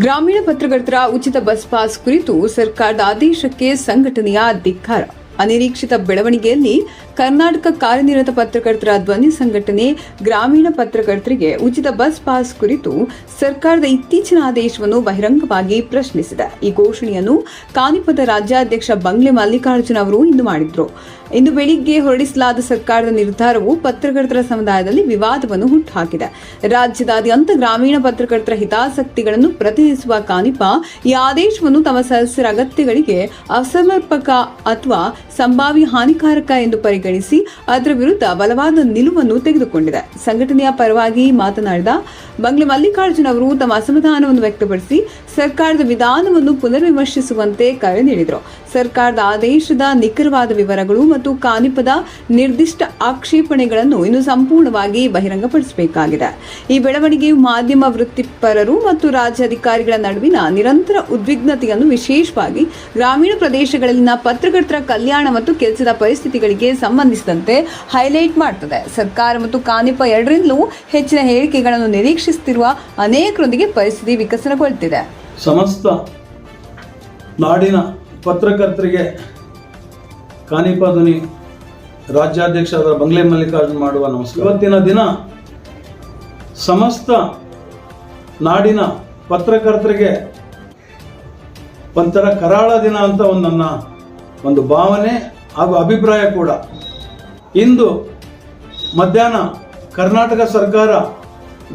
ಗ್ರಾಮೀಣ ಪತ್ರಕರ್ತರ ಉಚಿತ ಬಸ್ ಪಾಸ್ ಕುರಿತು ಸರ್ಕಾರದ ಆದೇಶಕ್ಕೆ ಸಂಘಟನೆಯ ಧಿಕ್ಕಾರ ಅನಿರೀಕ್ಷಿತ ಬೆಳವಣಿಗೆಯಲ್ಲಿ ಕರ್ನಾಟಕ ಕಾರ್ಯನಿರತ ಪತ್ರಕರ್ತರ ಧ್ವನಿ ಸಂಘಟನೆ ಗ್ರಾಮೀಣ ಪತ್ರಕರ್ತರಿಗೆ ಉಚಿತ ಬಸ್ ಪಾಸ್ ಕುರಿತು ಸರ್ಕಾರದ ಇತ್ತೀಚಿನ ಆದೇಶವನ್ನು ಬಹಿರಂಗವಾಗಿ ಪ್ರಶ್ನಿಸಿದೆ. ಈ ಘೋಷಣೆಯನ್ನು ಕಾನಿಪದ ರಾಜ್ಯಾಧ್ಯಕ್ಷ ಬಂಗ್ಲೆ ಮಲ್ಲಿಕಾರ್ಜುನ ಅವರು ಇಂದು ಮಾಡಿದ್ರು. ಇಂದು ಬೆಳಿಗ್ಗೆ ಹೊರಡಿಸಲಾದ ಸರ್ಕಾರದ ನಿರ್ಧಾರವು ಪತ್ರಕರ್ತರ ಸಮುದಾಯದಲ್ಲಿ ವಿವಾದವನ್ನು ಹುಟ್ಟುಹಾಕಿದೆ. ರಾಜ್ಯದಾದ್ಯಂತ ಗ್ರಾಮೀಣ ಪತ್ರಕರ್ತರ ಹಿತಾಸಕ್ತಿಗಳನ್ನು ಪ್ರತಿನಿಧಿಸುವ ಕಾನಿಪ ಈ ಆದೇಶವನ್ನು ತಮ್ಮ ಸದಸ್ಯರ ಅಗತ್ಯಗಳಿಗೆ ಅಸಮರ್ಪಕ ಅಥವಾ ಸಂಭಾವ್ಯ ಹಾನಿಕಾರಕ ಎಂದು ಪರಿಗಣಿಸಿ ಅದರ ವಿರುದ್ಧ ಬಲವಾದ ನಿಲುವನ್ನು ತೆಗೆದುಕೊಂಡಿದೆ. ಸಂಘಟನೆಯ ಪರವಾಗಿ ಮಾತನಾಡಿದ ಬಂಗ್ಲೆ ಮಲ್ಲಿಕಾರ್ಜುನ್ ಅವರು ತಮ್ಮ ಅಸಮಾಧಾನವನ್ನು ವ್ಯಕ್ತಪಡಿಸಿ ಸರ್ಕಾರದ ವಿಧಾನವನ್ನು ಪುನರ್ವಿಮರ್ಶಿಸುವಂತೆ ಕರೆ ನೀಡಿದರು. ಸರ್ಕಾರದ ಆದೇಶದ ನಿಖರವಾದ ವಿವರಗಳು ಮತ್ತು ಕಾನಿಪದ ನಿರ್ದಿಷ್ಟ ಆಕ್ಷೇಪಣೆಗಳನ್ನು ಇನ್ನು ಸಂಪೂರ್ಣವಾಗಿ ಬಹಿರಂಗಪಡಿಸಬೇಕಾಗಿದೆ. ಈ ಬೆಳವಣಿಗೆಯು ಮಾಧ್ಯಮ ವೃತ್ತಿಪರರು ಮತ್ತು ರಾಜ್ಯ ಅಧಿಕಾರಿಗಳ ನಡುವಿನ ನಿರಂತರ ಉದ್ವಿಗ್ನತೆಯನ್ನು ವಿಶೇಷವಾಗಿ ಗ್ರಾಮೀಣ ಪ್ರದೇಶಗಳಲ್ಲಿನ ಪತ್ರಕರ್ತರ ಕಲ್ಯಾಣ ಮತ್ತು ಕೆಲಸದ ಪರಿಸ್ಥಿತಿಗಳಿಗೆ ಸಂಬಂಧಿಸಿದಂತೆ ಹೈಲೈಟ್ ಮಾಡುತ್ತದೆ ಸರ್ಕಾರ ಮತ್ತು ಕಾನಿಪ ಎರಡರಿಂದಲೂ ಹೆಚ್ಚಿನ ಹೇಳಿಕೆಗಳನ್ನು ನಿರೀಕ್ಷಿಸುತ್ತಿರುವ ಅನೇಕರೊಂದಿಗೆ ಪರಿಸ್ಥಿತಿ ವಿಕಸನಗೊಳ್ಳುತ್ತಿದೆ ಸಮಸ್ತ ನಾಡಿನ ಪತ್ರಕರ್ತರಿಗೆ ಕಾನಿಪ ಧ್ವನಿ ರಾಜ್ಯಾಧ್ಯಕ್ಷರಾದ ಬಂಗ್ಲೆ ಮಲ್ಲಿಕಾರ್ಜುನ್ ಮಾಡುವ ನಮಸ್ಕಾರ. ಇವತ್ತಿನ ದಿನ ಸಮಸ್ತ ನಾಡಿನ ಪತ್ರಕರ್ತರಿಗೆ ಒಂಥರ ಕರಾಳ ದಿನ ಅಂತ ಒಂದು ನನ್ನ ಒಂದು ಭಾವನೆ ಹಾಗೂ ಅಭಿಪ್ರಾಯ ಕೂಡ. ಇಂದು ಮಧ್ಯಾಹ್ನ ಕರ್ನಾಟಕ ಸರ್ಕಾರ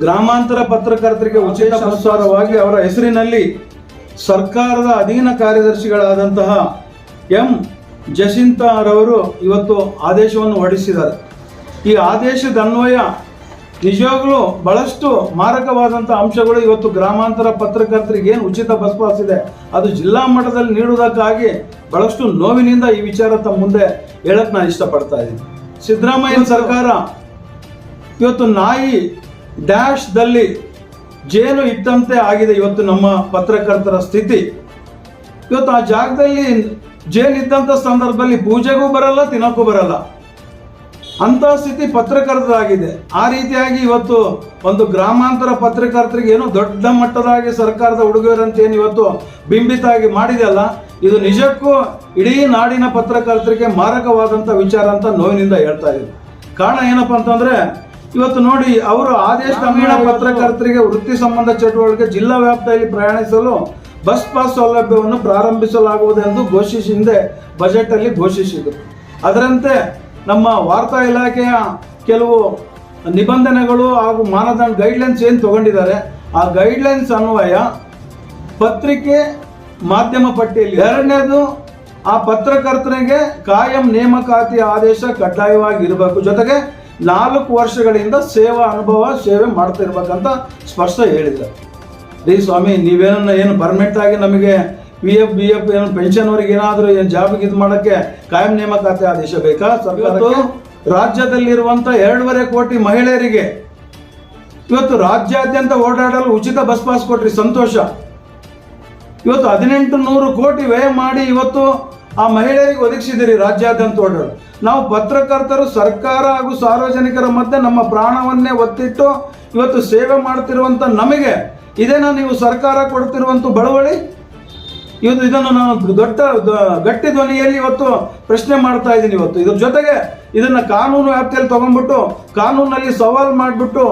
ಗ್ರಾಮಾಂತರ ಪತ್ರಕರ್ತರಿಗೆ ಉಚಿತ ಅನುಸಾರವಾಗಿ ಅವರ ಹೆಸರಿನಲ್ಲಿ ಸರ್ಕಾರದ ಅಧೀನ ಕಾರ್ಯದರ್ಶಿಗಳಾದಂತಹ ಎಂ. ಜಸಿಂತಾರವರು ಇವತ್ತು ಆದೇಶವನ್ನು ಹೊರಡಿಸಿದ್ದಾರೆ. ಈ ಆದೇಶದ ಅನ್ವಯ ನಿಜವಾಗಲೂ ಬಹಳಷ್ಟು ಮಾರಕವಾದಂಥ ಅಂಶಗಳು ಇವತ್ತು ಗ್ರಾಮಾಂತರ ಪತ್ರಕರ್ತರಿಗೆ ಏನು ಉಚಿತ ಬಸ್ ಪಾಸ್ ಇದೆ, ಅದು ಜಿಲ್ಲಾ ಮಟ್ಟದಲ್ಲಿ ನೀಡುವುದಕ್ಕಾಗಿ ಬಹಳಷ್ಟು ನೋವಿನಿಂದ ಈ ವಿಚಾರ ತಮ್ಮ ಮುಂದೆ ಹೇಳಕ್ಕೆ ನಾನು ಇಷ್ಟಪಡ್ತಾ ಇದ್ದೀನಿ. ಸಿದ್ದರಾಮಯ್ಯನ ಸರ್ಕಾರ ಇವತ್ತು ನಾಯಿ ಡ್ಯಾಶ್ದಲ್ಲಿ ಜೇನು ಇದ್ದಂತೆ ಆಗಿದೆ ಇವತ್ತು ನಮ್ಮ ಪತ್ರಕರ್ತರ ಸ್ಥಿತಿ. ಇವತ್ತು ಆ ಜಾಗದಲ್ಲಿ ಜೇನು ಇದ್ದಂಥ ಸಂದರ್ಭದಲ್ಲಿ ಪೂಜೆಗೂ ಬರಲ್ಲ, ತಿನ್ನೋಕ್ಕೂ ಬರಲ್ಲ. ಅಂತ ಸ್ಥಿತಿ ಪತ್ರಕರ್ತರಾಗಿದೆ. ಆ ರೀತಿಯಾಗಿ ಇವತ್ತು ಒಂದು ಗ್ರಾಮಾಂತರ ಪತ್ರಕರ್ತರಿಗೆ ಏನು ದೊಡ್ಡ ಮಟ್ಟದಾಗಿ ಸರ್ಕಾರದ ಉಡುಗೊರೆ ಏನು ಇವತ್ತು ಬಿಂಬಿತ ಆಗಿ ಮಾಡಿದೆಯಲ್ಲ ಇದು ನಿಜಕ್ಕೂ ಇಡೀ ನಾಡಿನ ಪತ್ರಕರ್ತರಿಗೆ ಮಾರಕವಾದಂಥ ವಿಚಾರ ಅಂತ ನೋವಿನಿಂದ ಹೇಳ್ತಾ ಇದೆ ಕಾರಣ ಏನಪ್ಪಾ ಅಂತಂದ್ರೆ ಇವತ್ತು ನೋಡಿ ಅವರು ಆದೇಶ ಗ್ರಾಮೀಣ ಪತ್ರಕರ್ತರಿಗೆ ವೃತ್ತಿ ಸಂಬಂಧ ಚಟುವಟಿಕೆ ಜಿಲ್ಲಾ ವ್ಯಾಪ್ತಿಯಲ್ಲಿ ಪ್ರಯಾಣಿಸಲು ಬಸ್ ಪಾಸ್ ಸೌಲಭ್ಯವನ್ನು ಪ್ರಾರಂಭಿಸಲಾಗುವುದೆಂದು ಘೋಷಿಸಿ ಹಿಂದೆ ಬಜೆಟ್ ಅಲ್ಲಿ ಘೋಷಿಸಿದರು. ಅದರಂತೆ ನಮ್ಮ ವಾರ್ತಾ ಇಲಾಖೆಯ ಕೆಲವು ನಿಬಂಧನೆಗಳು ಹಾಗೂ ಮಾನದಂಡ ಗೈಡ್ಲೈನ್ಸ್ ಏನು ತಗೊಂಡಿದ್ದಾರೆ ಆ ಗೈಡ್ಲೈನ್ಸ್ ಅನ್ವಯ ಪತ್ರಿಕೆ ಮಾಧ್ಯಮ ಪಟ್ಟಿಯಲ್ಲಿ ಎರಡನೇದು ಆ ಪತ್ರಕರ್ತನಿಗೆ ಕಾಯಂ ನೇಮಕಾತಿ ಆದೇಶ ಕಡ್ಡಾಯವಾಗಿ ಇರಬೇಕು ಜೊತೆಗೆ ನಾಲ್ಕು ವರ್ಷಗಳಿಂದ ಸೇವಾ ಅನುಭವ ಸೇವೆ ಮಾಡ್ತಾ ಇರ್ಬೇಕಂತ ಸ್ಪಷ್ಟ ಹೇಳಿದ್ರು ರೀ ಸ್ವಾಮಿ ನೀವೇನ ಏನು ಪರ್ಮನೆಂಟ್ ಆಗಿ ನಮಗೆ ಪಿ ಎಫ್ ಬಿ ಎಫ್ ಏನು ಪೆನ್ಷನ್ ಅವ್ರಿಗೆ ಏನಾದರೂ ಏನು ಜಾಬ್ಗೆ ಇದು ಮಾಡೋಕ್ಕೆ ಕಾಯಂ ನೇಮಕಾತಿ ಆದೇಶ ಬೇಕಾ? ಸರ್ಕಾರ ರಾಜ್ಯದಲ್ಲಿರುವಂಥ ಎರಡೂವರೆ ಕೋಟಿ ಮಹಿಳೆಯರಿಗೆ ಇವತ್ತು ರಾಜ್ಯಾದ್ಯಂತ ಓಡಾಡಲು ಉಚಿತ ಬಸ್ ಪಾಸ್ ಕೊಟ್ರಿ ಸಂತೋಷ. ಇವತ್ತು ಹದಿನೆಂಟು ನೂರು ಕೋಟಿ ವ್ಯಯ ಮಾಡಿ ಇವತ್ತು ಆ ಮಹಿಳೆಯರಿಗೆ ಒದಗಿಸಿದಿರಿ ರಾಜ್ಯಾದ್ಯಂತ ಓಡಾಡಲು ನಾವು ಪತ್ರಕರ್ತರು, ಸರ್ಕಾರ ಹಾಗೂ ಸಾರ್ವಜನಿಕರ ಮಧ್ಯೆ ನಮ್ಮ ಪ್ರಾಣವನ್ನೇ ಒತ್ತಿಟ್ಟು ಇವತ್ತು ಸೇವೆ ಮಾಡ್ತಿರುವಂಥ ನಮಗೆ ಇದೇನಾ ನೀವು ಸರ್ಕಾರ ಕೊಡ್ತಿರುವಂತ ಬಳುವಳಿ? ಇವತ್ತು ಇದನ್ನು ನಾನು ದೊಡ್ಡ ಗಟ್ಟಿ ಧ್ವನಿಯಲ್ಲಿ ಇವತ್ತು ಪ್ರಶ್ನೆ ಮಾಡ್ತಾ ಇದ್ದೀನಿ ಇವತ್ತು. ಇದ್ರ ಜೊತೆಗೆ ಇದನ್ನ ಕಾನೂನು ವ್ಯಾಪ್ತಿಯಲ್ಲಿ ತಗೊಂಡ್ಬಿಟ್ಟು, ಕಾನೂನಲ್ಲಿ ಸವಾಲ್ ಮಾಡಿಬಿಟ್ಟು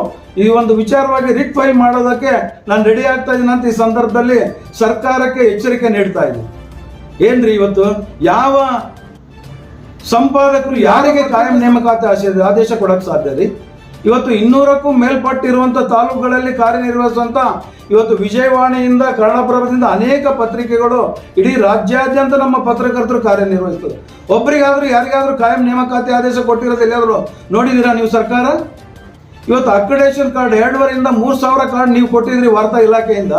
ಈ ಒಂದು ವಿಚಾರವಾಗಿ ರಿಟ್ ಫೈಲ್ ಮಾಡೋದಕ್ಕೆ ನಾನು ರೆಡಿ ಆಗ್ತಾ ಇದ್ದೀನಿ ಅಂತ ಈ ಸಂದರ್ಭದಲ್ಲಿ ಸರ್ಕಾರಕ್ಕೆ ಎಚ್ಚರಿಕೆ ನೀಡ್ತಾ ಇದ್ದೀನಿ. ಏನ್ರಿ ಇವತ್ತು? ಯಾವ ಸಂಪಾದಕರು ಯಾರಿಗೆ ಕಾಯಂ ನೇಮಕಾತಿ ಆಶಯ ಆದೇಶ ಕೊಡಕ್ ಸಾಧ್ಯ ರೀ? ಇವತ್ತು ಇನ್ನೂರಕ್ಕೂ ಮೇಲ್ಪಟ್ಟಿರುವಂತ ತಾಲೂಕುಗಳಲ್ಲಿ ಕಾರ್ಯನಿರ್ವಹಿಸುವಂತ ಇವತ್ತು ವಿಜಯವಾಣಿಯಿಂದ, ಕನ್ನಡಪ್ರಭದಿಂದ ಅನೇಕ ಪತ್ರಿಕೆಗಳು ಇಡೀ ರಾಜ್ಯಾದ್ಯಂತ ನಮ್ಮ ಪತ್ರಕರ್ತರು ಕಾರ್ಯನಿರ್ವಹಿಸ್ತದೆ. ಒಬ್ಬರಿಗಾದ್ರೂ ಯಾರಿಗಾದ್ರೂ ಕಾಯಂ ನೇಮಕಾತಿ ಆದೇಶ ಕೊಟ್ಟಿರೋದು ಎಲ್ಲಿಯಾದ್ರು ನೋಡಿದ್ದೀರಾ ನೀವು ಸರ್ಕಾರ? ಇವತ್ತು ಅಕ್ರಿಡೇಷನ್ ಕಾರ್ಡ್ ಎರಡುವರೆಯಿಂದ ಮೂರು ಸಾವಿರ ಕಾರ್ಡ್ ನೀವು ಕೊಟ್ಟಿದ್ರಿ ವಾರ್ತಾ ಇಲಾಖೆಯಿಂದ.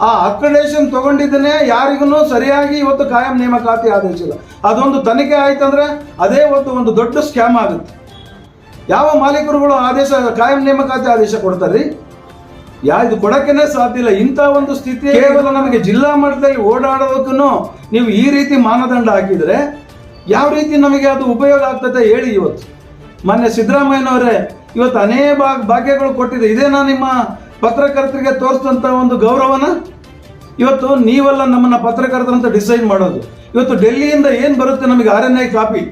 ಆ ಅಕ್ರಿಡೇಷನ್ ತಗೊಂಡಿದ್ದನ್ನೇ ಯಾರಿಗೂ ಸರಿಯಾಗಿ ಇವತ್ತು ಕಾಯಂ ನೇಮಕಾತಿ ಆದೇಶಿಲ್ಲ. ಅದೊಂದು ತನಿಖೆ ಆಯ್ತಂದ್ರೆ ಅದೇ ಒಂದು ಒಂದು ದೊಡ್ಡ ಸ್ಕ್ಯಾಮ್ ಆಗುತ್ತೆ. ಯಾವ ಮಾಲೀಕರುಗಳು ಆದೇಶ, ಕಾಯಂ ನೇಮಕಾತಿ ಆದೇಶ ಕೊಡ್ತಾರ್ರಿ? ಯಾ, ಇದು ಕೊಡಕ್ಕೇನೆ ಸಾಧ್ಯ ಇಲ್ಲ. ಇಂಥ ಒಂದು ಸ್ಥಿತಿ ಕೇವಲ ನಮಗೆ ಜಿಲ್ಲಾ ಮಟ್ಟದಲ್ಲಿ ಓಡಾಡೋದಕ್ಕೂ ನೀವು ಈ ರೀತಿ ಮಾನದಂಡ ಹಾಕಿದ್ರೆ ಯಾವ ರೀತಿ ನಮಗೆ ಅದು ಉಪಯೋಗ ಆಗ್ತದೆ ಹೇಳಿ ಇವತ್ತು. ಮೊನ್ನೆ ಸಿದ್ದರಾಮಯ್ಯನವರೇ ಇವತ್ತು ಅನೇಕ ಭಾಗ್ಯಗಳು ಕೊಟ್ಟಿದೆ. ಇದೇನಾ ನಿಮ್ಮ ಪತ್ರಕರ್ತರಿಗೆ ತೋರಿಸಿದಂಥ ಒಂದು ಗೌರವನ ಇವತ್ತು ನೀವೆಲ್ಲ ನಮ್ಮನ್ನ ಪತ್ರಕರ್ತರಂತ ಡಿಸೈಡ್ ಮಾಡೋದು. ಇವತ್ತು ಡೆಲ್ಲಿಯಿಂದ ಏನು ಬರುತ್ತೆ ನಮಗೆ ಆರ್ ಎನ್ ಐ ಕಾಪಿ?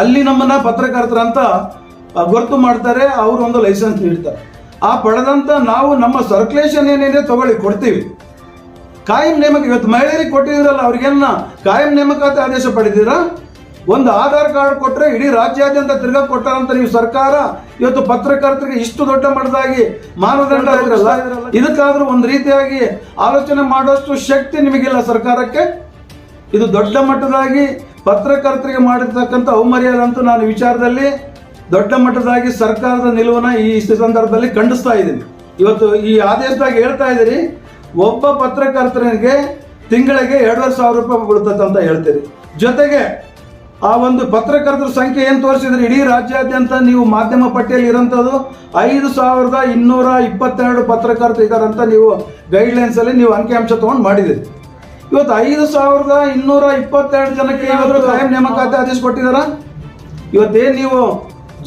ಅಲ್ಲಿ ನಮ್ಮನ್ನ ಪತ್ರಕರ್ತರಂತ ಅಂತ ಗುರುತು ಮಾಡ್ತಾರೆ, ಅವರು ಒಂದು ಲೈಸೆನ್ಸ್ ನೀಡ್ತಾರೆ. ಆ ಪಡೆದಂತ ನಾವು ನಮ್ಮ ಸರ್ಕ್ಯುಲೇಷನ್ ಏನೇನೇ ತಗೊಳ್ಳಿ, ಕೊಡ್ತೀವಿ. ಕಾಯಂ ನೇಮಕ, ಇವತ್ತು ಮಹಿಳೆಯರಿಗೆ ಕೊಟ್ಟಿದ್ದೀರಲ್ಲ, ಅವ್ರಿಗೇನ ಕಾಯಂ ನೇಮಕಾತಿ ಆದೇಶ ಪಡೆದಿರಾ ಒಂದು ಆಧಾರ್ ಕಾರ್ಡ್ ಕೊಟ್ಟರೆ ಇಡೀ ರಾಜ್ಯಾದ್ಯಂತ ತಿರ್ಗಾ ಕೊಟ್ಟಾರಂತ ನೀವು ಸರ್ಕಾರ ಇವತ್ತು ಪತ್ರಕರ್ತರಿಗೆ ಇಷ್ಟು ದೊಡ್ಡ ಮಟ್ಟದಾಗಿ ಮಾನದಂಡ ಇದ್ರಲ್ಲ ಇದಕ್ಕಾದ್ರೂ ಒಂದು ರೀತಿಯಾಗಿ ಆಲೋಚನೆ ಮಾಡೋಷ್ಟು ಶಕ್ತಿ ನಿಮಗಿಲ್ಲ ಸರ್ಕಾರಕ್ಕೆ. ಇದು ದೊಡ್ಡ ಮಟ್ಟದಾಗಿ ಪತ್ರಕರ್ತರಿಗೆ ಮಾಡಿರ್ತಕ್ಕಂಥ ಅವಮರ್ಯಾದ ಅಂತೂ ನಾನು ವಿಚಾರದಲ್ಲಿ ದೊಡ್ಡ ಮಟ್ಟದಾಗಿ ಸರ್ಕಾರದ ನಿಲುವನ್ನ ಈ ಸಂದರ್ಭದಲ್ಲಿ ಖಂಡಿಸ್ತಾ ಇದ್ದೀನಿ. ಇವತ್ತು ಈ ಆದೇಶದಾಗ ಹೇಳ್ತಾ ಇದ್ದೀರಿ ಒಬ್ಬ ಪತ್ರಕರ್ತರಿಗೆ ತಿಂಗಳಿಗೆ ಎರಡುವರೆ ಸಾವಿರ ರೂಪಾಯಿ ಬೀಳ್ತದೆ ಅಂತ ಹೇಳ್ತೀರಿ. ಜೊತೆಗೆ ಆ ಒಂದು ಪತ್ರಕರ್ತರ ಸಂಖ್ಯೆ ಏನು ತೋರಿಸಿದ್ರೆ? ಇಡೀ ರಾಜ್ಯಾದ್ಯಂತ ನೀವು ಮಾಧ್ಯಮ ಪಟ್ಟಿಯಲ್ಲಿ ಇರೋಂಥದ್ದು ಐದು ಸಾವಿರದ ಇನ್ನೂರ ಇಪ್ಪತ್ತೆರಡು ಪತ್ರಕರ್ತರು ಇದ್ದಾರಂತ ನೀವು ಗೈಡ್ಲೈನ್ಸಲ್ಲಿ ನೀವು ಅಂಕಿಅಂಶ ತಗೊಂಡು ಮಾಡಿದಿರಿ ಇವತ್ತು ಐದು ಸಾವಿರದ ಇನ್ನೂರ ಇಪ್ಪತ್ತೆರಡು ಜನಕ್ಕೆ ಇವತ್ತು ಕಾಯಂ ನೇಮಕಾತಿ ಆದೇಶ ಕೊಟ್ಟಿದ್ದಾರ ಇವತ್ತೇನು ನೀವು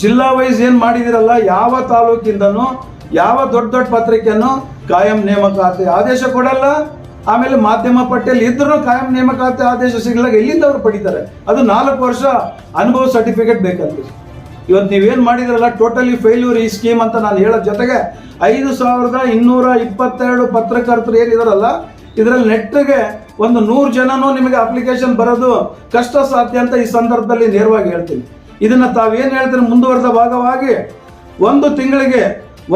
ಜಿಲ್ಲಾ ವೈಸ್ ಏನು ಮಾಡಿದಿರಲ್ಲ ಯಾವ ತಾಲೂಕಿಂದನೂ ಯಾವ ದೊಡ್ಡ ದೊಡ್ಡ ಪತ್ರಿಕೆಯನ್ನು ಕಾಯಂ ನೇಮಕಾತಿ ಆದೇಶ ಕೊಡಲ್ಲ. ಆಮೇಲೆ ಮಾಧ್ಯಮ ಪಟ್ಟಿಯಲ್ಲಿ ಇದ್ರೂ ಕಾಯಂ ನೇಮಕಾತಿ ಆದೇಶ ಸಿಗ್ಲಾಗ ಎಲ್ಲಿಂದ ಅವ್ರು ಪಡಿತಾರೆ? ಅದು ನಾಲ್ಕು ವರ್ಷ ಅನುಭವ ಸರ್ಟಿಫಿಕೇಟ್ ಬೇಕಂತ. ಇವತ್ತು ನೀವೇನು ಮಾಡಿದ್ರಲ್ಲ ಟೋಟಲಿ ಫೇಲ್ಯೂರ್ ಈ ಸ್ಕೀಮ್ ಅಂತ ನಾನು ಹೇಳೋ ಜೊತೆಗೆ ಐದು ಸಾವಿರದ ಇನ್ನೂರ ಇಪ್ಪತ್ತೆರಡು ಪತ್ರಕರ್ತರು ಏನಿದಾರಲ್ಲ, ಇದರಲ್ಲಿ ನೆಟ್ಗೆ ಒಂದು ನೂರು ಜನನೂ ನಿಮಗೆ ಅಪ್ಲಿಕೇಶನ್ ಬರೋದು ಕಷ್ಟ ಸಾಧ್ಯ ಅಂತ ಈ ಸಂದರ್ಭದಲ್ಲಿ ನೇರವಾಗಿ ಹೇಳ್ತೀನಿ. ಇದನ್ನ ತಾವೇನು ಹೇಳ್ತೀರಿ? ಮುಂದುವರೆದ ಭಾಗವಾಗಿ ಒಂದು ತಿಂಗಳಿಗೆ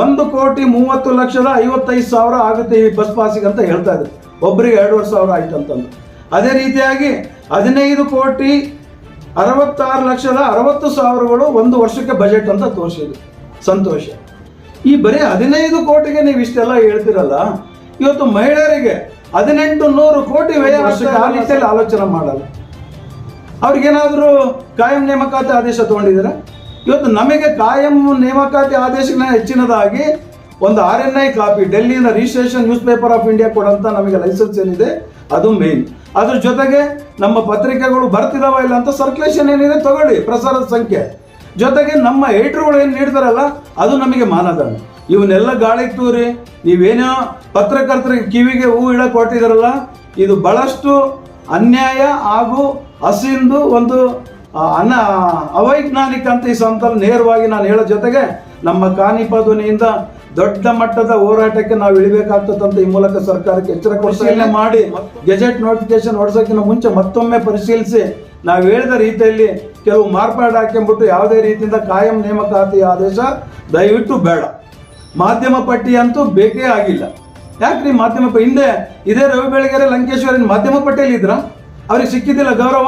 ಒಂದು ಕೋಟಿ ಮೂವತ್ತು ಲಕ್ಷದ ಐವತ್ತೈದು ಸಾವಿರ ಆಗುತ್ತೆ ಈ ಬಸ್ ಪಾಸಿಗೆ ಅಂತ ಹೇಳ್ತಾ ಇದ್ರು ಒಬ್ಬರಿಗೆ ಎರಡೂವರೆ ಸಾವಿರ ಆಯ್ತು ಅಂತಂದು ಅದೇ ರೀತಿಯಾಗಿ ಹದಿನೈದು ಕೋಟಿ ಅರವತ್ತಾರು ಲಕ್ಷದ ಅರವತ್ತು ಸಾವಿರಗಳು ಒಂದು ವರ್ಷಕ್ಕೆ ಬಜೆಟ್ ಅಂತ ತೋರಿಸಿದ್ರು. ಸಂತೋಷ. ಈ ಬರೀ ಹದಿನೈದು ಕೋಟಿಗೆ ನೀವು ಇಷ್ಟೆಲ್ಲ ಹೇಳ್ತಿರಲ್ಲ ಇವತ್ತು ಮಹಿಳೆಯರಿಗೆ ಹದಿನೆಂಟು ನೂರು ಕೋಟಿ ವ್ಯಯ ಆ ರೀತಿಯಲ್ಲಿ ಆಲೋಚನೆ ಮಾಡಲ್ಲ. ಅವ್ರಿಗೇನಾದರೂ ಕಾಯಂ ನೇಮಕಾತಿ ಆದೇಶ ತಗೊಂಡಿದ್ದೀರಾ? ಇವತ್ತು ನಮಗೆ ಕಾಯಂ ನೇಮಕಾತಿ ಆದೇಶಗಳನ್ನ ಹೆಚ್ಚಿನದಾಗಿ ಒಂದು R N I copy ಡೆಲ್ಲಿನ registration news paper of India ಕೊಡಂತ ನಮಗೆ ಲೈಸೆನ್ಸ್ ಏನಿದೆ, ಅದು ಮೇನ್ ಅದ್ರ ಜೊತೆಗೆ ನಮ್ಮ ಪತ್ರಿಕೆಗಳು ಬರ್ತಿದಾವ ಇಲ್ಲ ಅಂತ ಸರ್ಕ್ಯುಲೇಷನ್ ಏನಿದೆ, ತಗೊಳ್ಳಿ, ಪ್ರಸಾರದ ಸಂಖ್ಯೆ. ಜೊತೆಗೆ ನಮ್ಮ ಏಟ್ರುಗಳು ಏನು ನೀಡ್ತಾರಲ್ಲ, ಅದು ನಮಗೆ ಮಾನದಂಡ. ಇವನ್ನೆಲ್ಲ ಗಾಳಿಗೆ ತೂರಿ, ನೀವೇನೋ ಪತ್ರಕರ್ತರಿಗೆ ಕಿವಿಗೆ ಹೂ ಇಡಕ್ಕೆ ಕೊಟ್ಟಿದಾರಲ್ಲ ಇದು ಬಹಳಷ್ಟು ಅನ್ಯಾಯ ಹಾಗೂ ಹಸಿಂದು ಒಂದು ಅನ, ಅವೈಜ್ಞಾನಿಕ ಅಂತ ಈ ಸಂತಲ್ಲಿ ನೇರವಾಗಿ ನಾನು ಹೇಳೋ ಜೊತೆಗೆ ನಮ್ಮ ಕಾನಿಪ ಧ್ವನಿಯಿಂದ ದೊಡ್ಡ ಮಟ್ಟದ ಹೋರಾಟಕ್ಕೆ ನಾವು ಇಳಿಬೇಕಾಗ್ತದಂತ ಈ ಮೂಲಕ ಸರ್ಕಾರಕ್ಕೆ ಎಚ್ಚರ ಪರಿಶೀಲನೆ ಮಾಡಿ ಗೆಜೆಟ್ ನೋಟಿಫಿಕೇಶನ್ ಹೊಡ್ಸೋಕ್ಕಿಂತ ಮುಂಚೆ ಮತ್ತೊಮ್ಮೆ ಪರಿಶೀಲಿಸಿ ನಾವು ಹೇಳಿದ ರೀತಿಯಲ್ಲಿ ಕೆಲವು ಮಾರ್ಪಾಡು ಹಾಕೊಂಡ್ಬಿಟ್ಟು ಯಾವುದೇ ರೀತಿಯಿಂದ ಕಾಯಂ ನೇಮಕಾತಿ ಆದೇಶ ದಯವಿಟ್ಟು ಬೇಡ. ಮಾಧ್ಯಮ ಪಟ್ಟಿ ಅಂತೂ ಬೇಕೇ ಆಗಿಲ್ಲ. ಯಾಕ್ರಿ ಮಾಧ್ಯಮ ಹಿಂದೆ ಇದೇ ರವಿ ಬೆಳಗೆರೆ ಲಂಕೇಶ್ವರಿನ ಮಾಧ್ಯಮ ಪಟ್ಟಿಯಲ್ಲಿ ಇದ್ರ? ಅವ್ರಿಗೆ ಸಿಕ್ಕಿದ್ದಿಲ್ಲ ಗೌರವ?